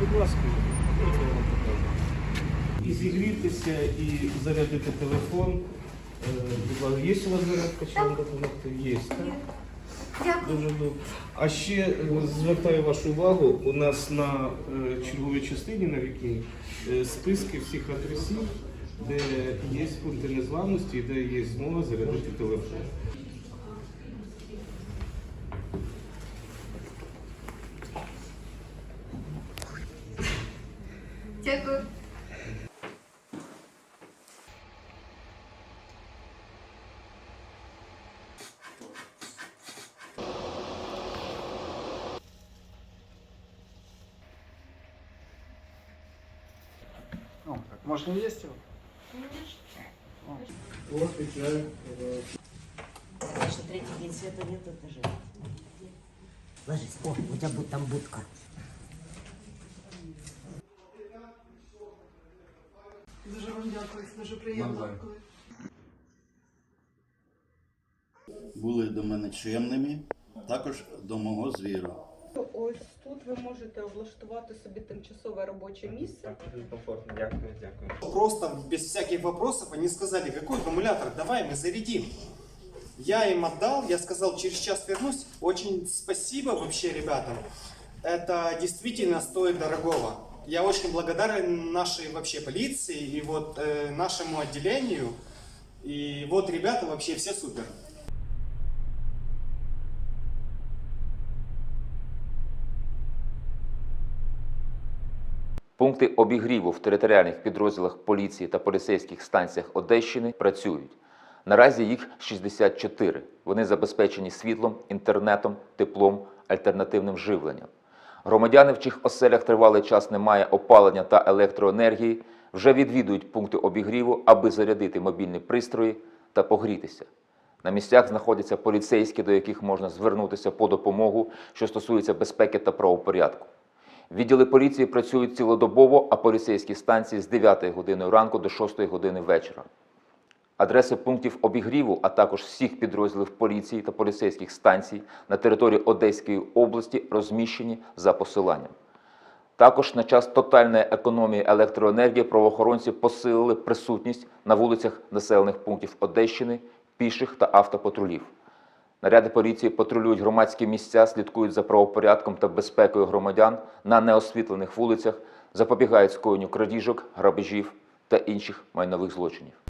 Будь ласка, я вам покажу. І зігрітися, і зарядити телефон. Е, будь ласка, Є у вас зарядка, чи вам допомогти? Є, так? Дякую. Дуже добре. А ще е, звертаю вашу увагу, у нас на е, черговій частині на вікні е, списки всіх адресів, де є пункти незламності, і де є змога зарядити телефон. Дякую. Ну, как, может, не есть его? Конечно, третий день света нет, это же. Ложись. О, у тебя будет там будка. Вам дякую, дуже приємно. були до мене чемними, також до мого звіру. Ось тут ви можете облаштувати собі тимчасове робоче місце. Так, Комфортно, дякую, дякую. Просто без всяких вопросов они сказали, какой аккумулятор, давай мы зарядим. Я им отдал, я сказал, через час вернусь. Очень спасибо вообще ребятам. Это действительно стоит дорогого. Я очень благодарен нашей вообще полиции и вот э, нашему отделению. И вот ребята вообще все супер. Пункти обігріву в територіальних підрозділах поліції та поліцейських станціях Одещини працюють. Наразі їх 64. Вони забезпечені світлом, інтернетом, теплом, альтернативним живленням. Громадяни, в чиїх оселях тривалий час немає опалення та електроенергії, вже відвідують пункти обігріву, аби зарядити мобільні пристрої та погрітися. На місцях знаходяться поліцейські, до яких можна звернутися по допомогу, що стосується безпеки та правопорядку. Відділи поліції працюють цілодобово, а поліцейські станції з 9 години ранку до 6 години вечора. Адреси пунктів обігріву, а також всіх підрозділів поліції та поліцейських станцій на території Одеської області розміщені за посиланням. Також на час тотальної економії електроенергії правоохоронці посилили присутність на вулицях населених пунктів Одещини, піших та автопатрулів. Наряди поліції патрулюють громадські місця, слідкують за правопорядком та безпекою громадян на неосвітлених вулицях, запобігають скоєнню крадіжок, грабежів та інших майнових злочинів.